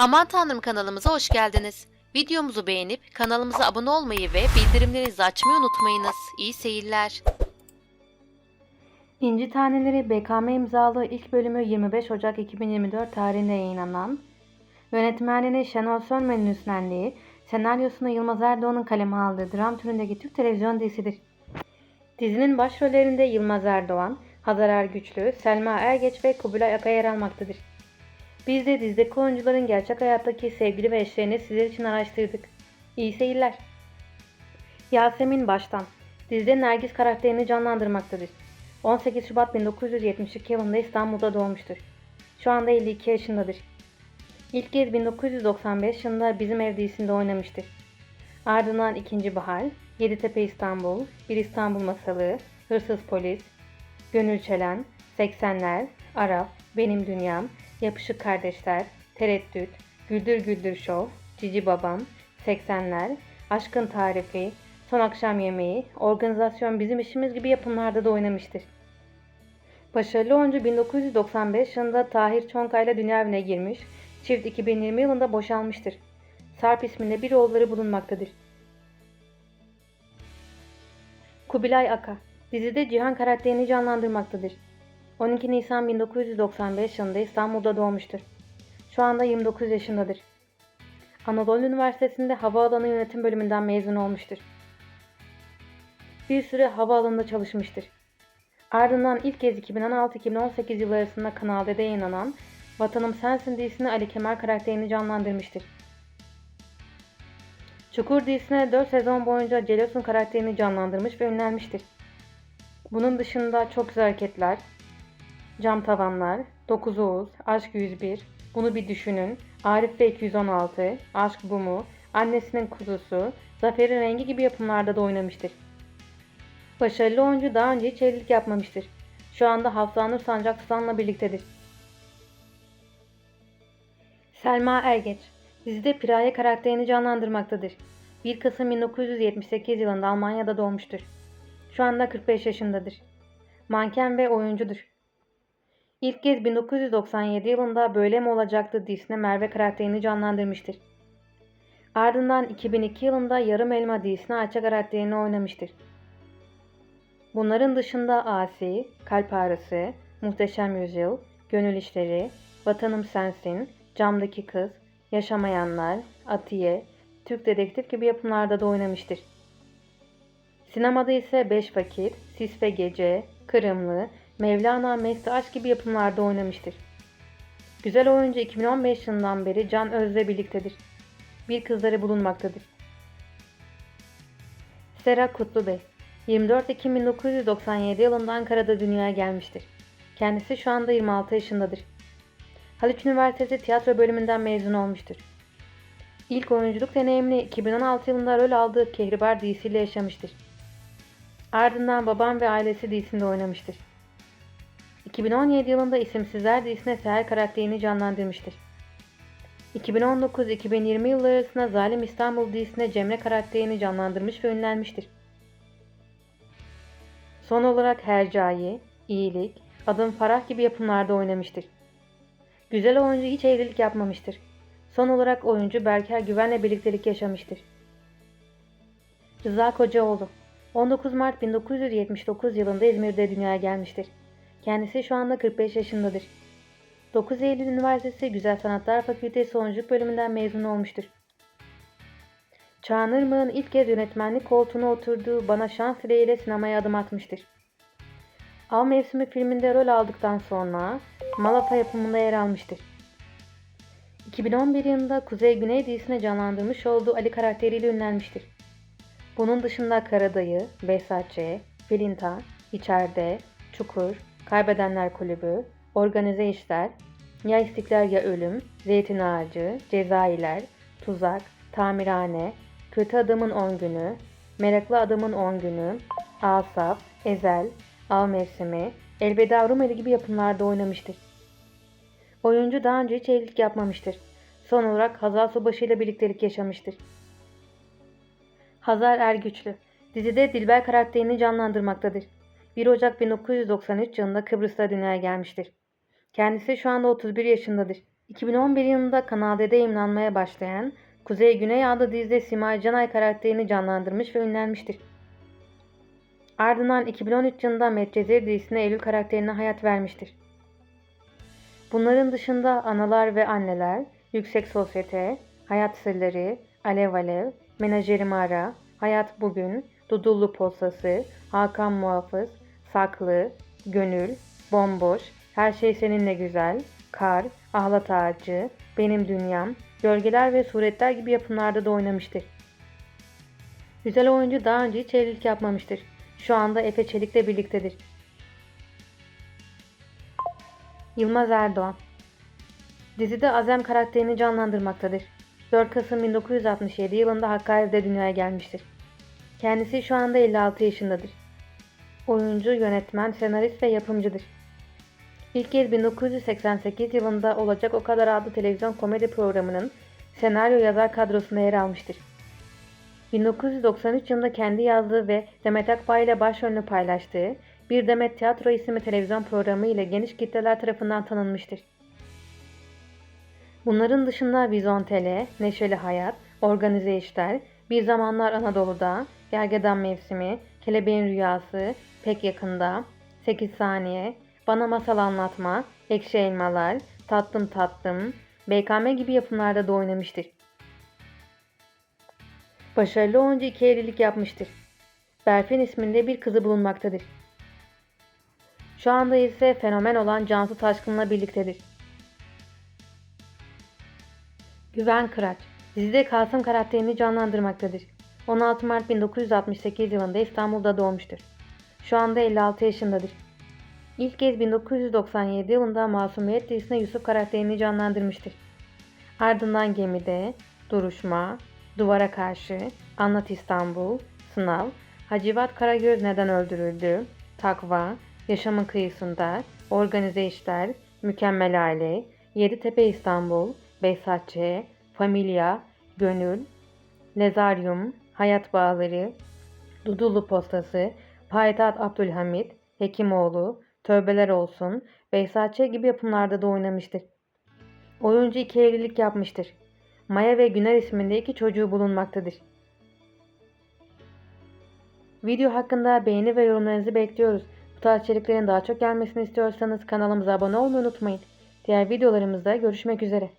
Aman Tanrım kanalımıza hoş geldiniz. Videomuzu beğenip kanalımıza abone olmayı ve bildirimlerinizi açmayı unutmayınız. İyi seyirler. İnci Taneleri BKM imzalı ilk bölümü 25 Ocak 2024 tarihinde yayınlanan, yönetmenliğini Şenol Sönmen'in üstlendiği, senaryosunu Yılmaz Erdoğan'ın kaleme aldığı dram türündeki Türk televizyon dizisidir. Dizinin başrollerinde Yılmaz Erdoğan, Hazar Ergüçlü, Selma Ergeç ve Kubilay Aka yer almaktadır. Biz de dizideki oyuncuların gerçek hayattaki sevgili ve eşlerini sizler için araştırdık. İyi seyirler. Yasemin Baştan, dizide Nergis karakterini canlandırmaktadır. 18 Şubat 1972 yılında İstanbul'da doğmuştur. Şu anda 52 yaşındadır. İlk kez 1995 yılında Bizim Ev dizisinde oynamıştır. Ardından İkinci Bahar, Yeditepe İstanbul, Bir İstanbul Masalı, Hırsız Polis, Gönül Çelen, 80'ler, Arap, Benim Dünyam, Yapışık Kardeşler, Tereddüt, Güldür Güldür Show, Cici Babam, 80'ler, Aşkın Tarifi, Son Akşam Yemeği, Organizasyon Bizim İşimiz gibi yapımlarda da oynamıştır. Başarılı oyuncu 1995 yılında Tahir Çonkay'la dünya evine girmiş, çift 2020 yılında boşalmıştır. Sarp isminde bir oğulları bulunmaktadır. Kubilay Aka, dizide Cihan karakterini canlandırmaktadır. 12 Nisan 1995 yılında İstanbul'da doğmuştur. Şu anda 29 yaşındadır. Anadolu Üniversitesi'nde Havaalanı Yönetim Bölümünden mezun olmuştur. Bir süre havaalanında çalışmıştır. Ardından ilk kez 2016-2018 yılları arasında Kanal D'de yayınlanan Vatanım Sensin dizisinde Ali Kemal karakterini canlandırmıştır. Çukur dizisine 4 sezon boyunca Celos'un karakterini canlandırmış ve ünlenmiştir. Bunun dışında Çok Güzel Hareketler, Cam Tavanlar, 9 Oğuz, Aşk 101, Bunu Bir Düşünün, Arif ve 216, Aşk Bu Mu, Annesinin Kuzusu, Zafer'in Rengi gibi yapımlarda da oynamıştır. Başarılı oyuncu daha önce hiç evlilik yapmamıştır. Şu anda Hafsanur Sancak Tutan'la birliktedir. Selma Ergeç, dizide Piraye karakterini canlandırmaktadır. 1 Kasım 1978 yılında Almanya'da doğmuştur. Şu anda 45 yaşındadır. Manken ve oyuncudur. İlk kez 1997 yılında Böyle mi olacaktı dizisinde Merve karakterini canlandırmıştır. Ardından 2002 yılında Yarım Elma dizisine Ayça karakterini oynamıştır. Bunların dışında Asi, Kalp Ağrısı, Muhteşem Yüzyıl, Gönül İşleri, Vatanım Sensin, Camdaki Kız, Yaşamayanlar, Atiye, Türk Dedektif gibi yapımlarda da oynamıştır. Sinemada ise Beş Vakit, Sis ve Gece, Kırımlı, Mevlana Mesle Aşk gibi yapımlarda oynamıştır. Güzel oyuncu 2015 yılından beri Can Öz'le birliktedir. Bir kızları bulunmaktadır. Sera Kutlubey 24 Ekim 1997 yılında Ankara'da dünyaya gelmiştir. Kendisi şu anda 26 yaşındadır. Haliç Üniversitesi tiyatro bölümünden mezun olmuştur. İlk oyunculuk deneyimini 2016 yılında rol aldığı Kehribar dizisiyle yaşamıştır. Ardından Babam ve Ailesi dizisinde oynamıştır. 2017 yılında İsimsizler dizisine Seher karakterini canlandırmıştır. 2019-2020 yılları arasında Zalim İstanbul dizisine Cemre karakterini canlandırmış ve ünlenmiştir. Son olarak Hercai, İyilik, Adım Farah gibi yapımlarda oynamıştır. Güzel oyuncu hiç evlilik yapmamıştır. Son olarak oyuncu Berker Güven'le birliktelik yaşamıştır. Rıza Kocaoğlu 19 Mart 1979 yılında İzmir'de dünyaya gelmiştir. Kendisi şu anda 45 yaşındadır. 9 Eylül Üniversitesi Güzel Sanatlar Fakültesi Oyunculuk bölümünden mezun olmuştur. Çağan Irmak'ın ilk kez yönetmenlik koltuğuna oturduğu Bana Şans dileğiyle sinemaya adım atmıştır. Av Mevsimi filminde rol aldıktan sonra Malapa yapımında yer almıştır. 2011 yılında Kuzey Güney dizisine canlandırmış olduğu Ali karakteriyle ünlenmiştir. Bunun dışında Karadayı, Behzatçı, Filinta, İçeride, Çukur, Kaybedenler Kulübü, Organize İşler, Ya İstiklal Ya Ölüm, Zeytin Ağacı, Cezailer, Tuzak, Tamirhane, Kötü Adamın 10 Günü, Meraklı Adamın 10 Günü, Asaf, Ezel, Av Mevsimi, Elveda Rumeli gibi yapımlarda oynamıştır. Oyuncu daha önce hiç evlilik yapmamıştır. Son olarak Hazal Subaşı ile birliktelik yaşamıştır. Hazar Ergüçlü dizide Dilber karakterini canlandırmaktadır. 1 Ocak 1993 yılında Kıbrıs'ta dünyaya gelmiştir. Kendisi şu anda 31 yaşındadır. 2011 yılında Kanal D'de yayınlanmaya başlayan Kuzey Güney adlı dizide Simay Canay karakterini canlandırmış ve ünlenmiştir. Ardından 2013 yılında Medcezir dizisine Eylül karakterine hayat vermiştir. Bunların dışında Analar ve Anneler, Yüksek Sosyete, Hayat Sırları, Alev Alev, Menajerim Ara, Hayat Bugün, Dudullu Postası, Hakan Muhafız, Saklı, Gönül, Bomboş, Her Şey Seninle Güzel, Kar, Ahlat Ağacı, Benim Dünyam, Gölgeler ve Suretler gibi yapımlarda da oynamıştır. Güzel oyuncu daha önce hiç evlilik yapmamıştır. Şu anda Efe Çelik'le birliktedir. Yılmaz Erdoğan Dizide Azem karakterini canlandırmaktadır. 4 Kasım 1967 yılında Hakkari'de dünyaya gelmiştir. Kendisi şu anda 56 yaşındadır. Oyuncu, yönetmen, senarist ve yapımcıdır. İlk kez 1988 yılında Olacak O Kadar adlı televizyon komedi programının senaryo yazar kadrosunda yer almıştır. 1993 yılında kendi yazdığı ve Demet Akbağ ile başrolünü paylaştığı Bir Demet Tiyatro isimli televizyon programı ile geniş kitleler tarafından tanınmıştır. Bunların dışında Vizontele, Neşeli Hayat, Organize İşler, Bir Zamanlar Anadolu'da, Gergedan Mevsimi, Kelebeğin Rüyası, Pek Yakında, 8 Saniye, Bana Masal Anlatma, Ekşi Elmalar, Tatlım Tatlım, BKM gibi yapımlarda da oynamıştır. Başarılı oyuncu iki evlilik yapmıştır. Berfin isminde bir kızı bulunmaktadır. Şu anda ise fenomen olan Cansu Taşkın'la birliktedir. Güven Kıraç, dizide Kasım karakterini canlandırmaktadır. 16 Mart 1968 yılında İstanbul'da doğmuştur. Şu anda 56 yaşındadır. İlk kez 1997 yılında Masumiyet dizisinde Yusuf karakterini canlandırmıştır. Ardından Gemide, Duruşma, Duvara Karşı, Anlat İstanbul, Sınav, Hacivat Karagöz Neden Öldürüldü, Takva, Yaşamın Kıyısında, Organize İşler, Mükemmel Aile, Yeditepe İstanbul, Behzatçı, Familya, Gönül, Lezaryum, Hayat Bağları, Dudullu Postası, Payitaht Abdülhamit, Hekimoğlu, Tövbeler Olsun, Behzatçı gibi yapımlarda da oynamıştır. Oyuncu iki evlilik yapmıştır. Maya ve Güner isminde iki çocuğu bulunmaktadır. Video hakkında beğeni ve yorumlarınızı bekliyoruz. Bu tarz içeriklerin daha çok gelmesini istiyorsanız kanalımıza abone olmayı unutmayın. Diğer videolarımızda görüşmek üzere.